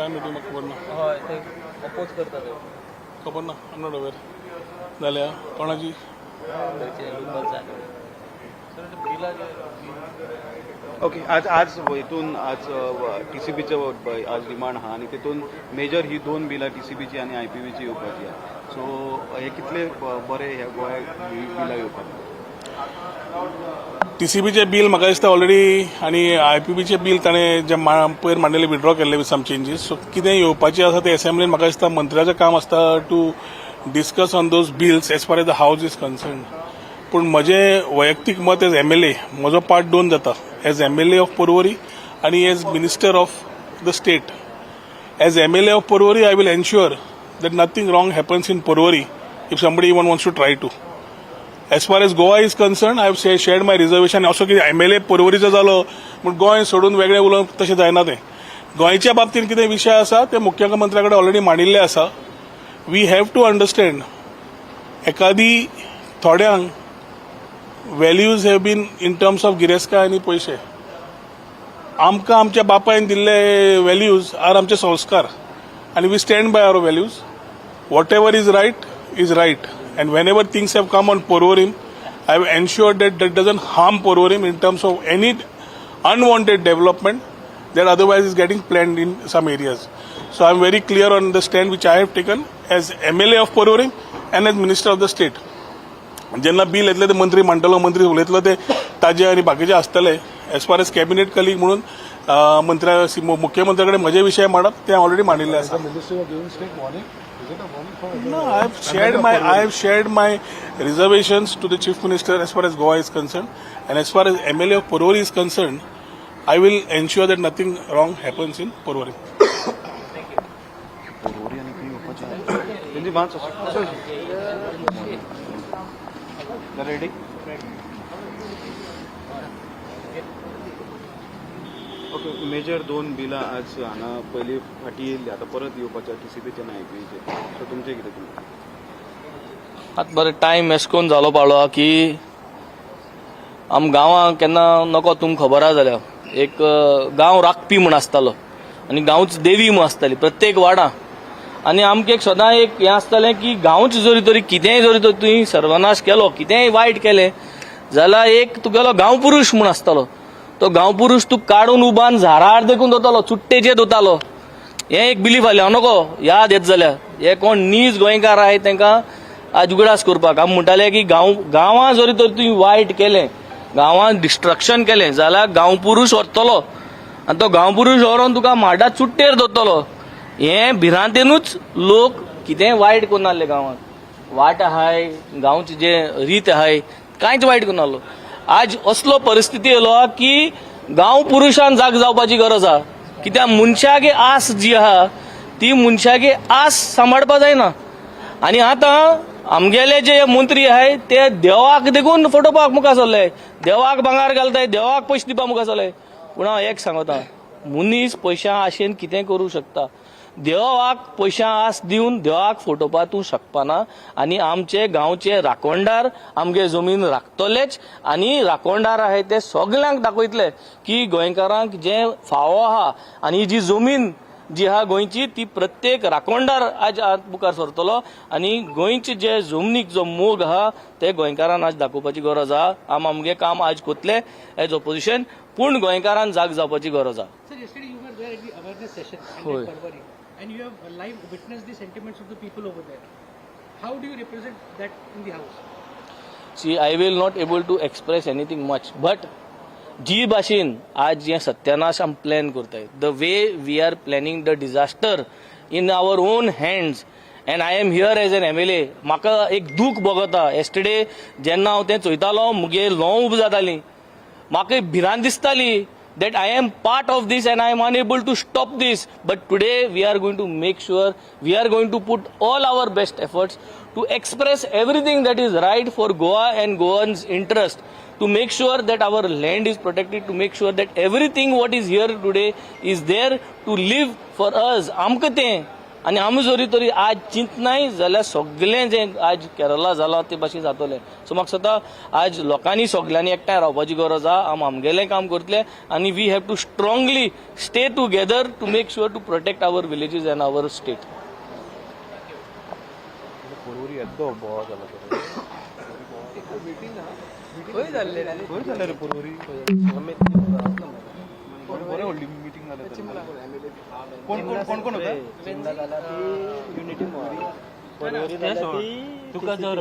काय मिटींग म्हाका खबर ना हय ते. अपोज करता ते खबर ना आय नॉट अवेर जाल्या कोणाची ओके आज आज हितून आज टी सी बीचं आज डिमांड आहा आनी तितून मेजर ही दोन बिलां टी सी बीची आनी आय पी बीची येवपाची आहा. सो हे कितले बरे ह्या गोंयाक ही बिलां येवपाक टी सी बीचें बील म्हाका दिसता ऑलरेडी आनी आय पी बीचे बील ताणें जे पयर मांडिल्लें विड्रॉ केल्लें विथ सम चेंजीस सो कितें येवपाचें आसा तें असेंब्लीन म्हाका दिसता मंत्र्याचें काम आसता to discuss on those bills as far as the house is concern पूण म्हजें वैयक्तीक मत एज एम एल ए म्हजो पार्ट दोन जाता. As M L A of Porvorim आनी as minister of the state as M L A of I I will ensure that wrong wrong happens in if if somebody even wants to try to as far as Goa is concern I have shed my reservation Also की M L A पर्वरीचो जालो पूण गोंय सोडून वेगळें उलोवप तशें जायना तें. गोंयच्या बाबतींत कितें विशय आसा ते मुख्यमंत्र्या कडेन ऑलरेडी मांडिल्ले आसा वी हॅव टू अंडरस्टँड एखादी थोड्यांक values have been in terms of गिरेस्का आनी पयशे आमकां आमच्या बापायन दिल्ले व्हॅल्यूज आर आमचे संस्कार. आनी we stand by our values whatever is right is right And whenever things have come on on I have ensured that that doesn't harm harm in terms of any unwanted development that otherwise is getting planned in some areas. So I'm very clear on the stand which I have taken as MLA of Porvorim and as Minister of the State. ज्यांना bill येतले ते मंत्री मांडटलो मंत्री उलयतलो ते ताजे आणि बाकीचे असतले as far as cabinet colleague म्हणून मंत्र्या मुख्यमंत्र्याकडे मुख्यमंत्र्या कडेन म्हजे विशय मांडप ते ऑलरेडी मांडिल्ले आसा No, I've shared my I've shared my reservations to the chief minister as far as Goa is concerned, and as far as MLA of Porori is concerned, I will ensure that nothing wrong happens in Porori. Thank you. Ready? Okay major दोन बिलां आज हांगा पयली फाटी येयल्ली आतां परत येवपाच्या टी सी बीचे सो तुमचें कितें तुमचें आतां बरें टायम एश करून जालो पावलो की आम गांवां केन्ना नको तुमकां खबर आहा जाल्यार एक गांव राखपी म्हूण आसतालो. आनी गांवच देवी म्हूण आसताली प्रत्येक वाडा. आनी आमकां एक सदां एक हें आसतालें की गांवच जरी तरी कितेंय जरी तर तुवें सर्वनाश केलो कितेंय वायट केलें. जाल्यार एक तुगेलो गांव पुरूश म्हूण आसतालो. तो गांव पुरूश तूं काडून उबान झारार देखून दोतालो चुट्टेचेर दोतालो हें एक बिलीफ आसलें हांव नको याद येत जाल्यार हे कोण नीज गोंयकार आहाय तांकां आज उगडास करपाक. हांव म्हणटालें की गांव गांवां जरी तर तुवें वायट केलें गांवांत डिस्ट्रक्शन केलें जाल्यार गांव पुरूश व्हरतलो. आनी तो गांव पुरूश व्हरोन तुका माडा चुट्टेर दोतलो हें भिरांतेनूच लोक कितेंय वायट करून नासले गांवांत. वाट आहाय गांवचे जे रीत आहाय कांयच वायट करून नासलो आज असलो परिस्थिती येयलो हा की गांव पुरुशान जाग जावपाची गरज आहा कित्याक मनशागे आस जी आहा ती मनशागे आस सांबाळपा जायना. आनी आतां आमगेले जे मंत्री आहाय ते देवाक देखून फटोवपाक मुखार सरले देवाक भांगार घालताय देवाक पयशे दिवपाक मुखार सरले पूण हांव एक सांगता मनीस पयशा आशेन कितें करूं शकता? देवाक पयशा आस दिवन देवाक फटोवपा तूं शकपाना. आनी आमचे गांवचे राखणदार आमगे जमीन राखतलेच. आनी राखणदार आहाय ते सगल्यांक दाखयतले की गोंयकारांक जे फावो आहा आनी ही जी जमीन जी आहा गोंयची ती प्रत्येक राखणदार आज मुखार सरतलो. आनी गोंयचे जे जमनीक जो मोग आहा ते गोंयकारान आज दाखोवपाची गरज आहा. आम आमगे काम आज कोतले एज ऑपोजिशन पूण गोंयकारान जाग जावपाची गरज आहा. And you have live witnessed the sentiments of the people over there. How do you represent that in the house? See, I will not able to express anything much, but जी भाषेन आज हे सत्यानाश आम plan करताय the way we are planning the disaster in our own hands and I am here as an M L A म्हाका एक दूख भोगता yesterday जेन्ना हांव तें चोयतालो मुगे ल्हव उब जातालीं म्हाका भिरांत दिसताली that I am part of this and I am unable to stop this. But today we are going to make sure we are going to put all our best efforts to express everything that is right for Goa and Goans' interest. To make sure that our land is protected, to make sure that everything what is here today is there to live for us. Amkate आनी आमी जरी तरी आज चिंतनाय जाल्यार सगळें जें आज केरला जालां ते भाशेन जातलें. सो म्हाका स्वता आज लोकांनी सगळ्यांनी एकठांय रावपाची गरज आहा. आमी आमगेलें काम करतले आनी we have to strongly stay together to make sure to protect our villages and our state खंय जाल्लें रे परवरी बरें व्हडली मिटींग जाल्या कोण कोण कोण कोण होता तुका जर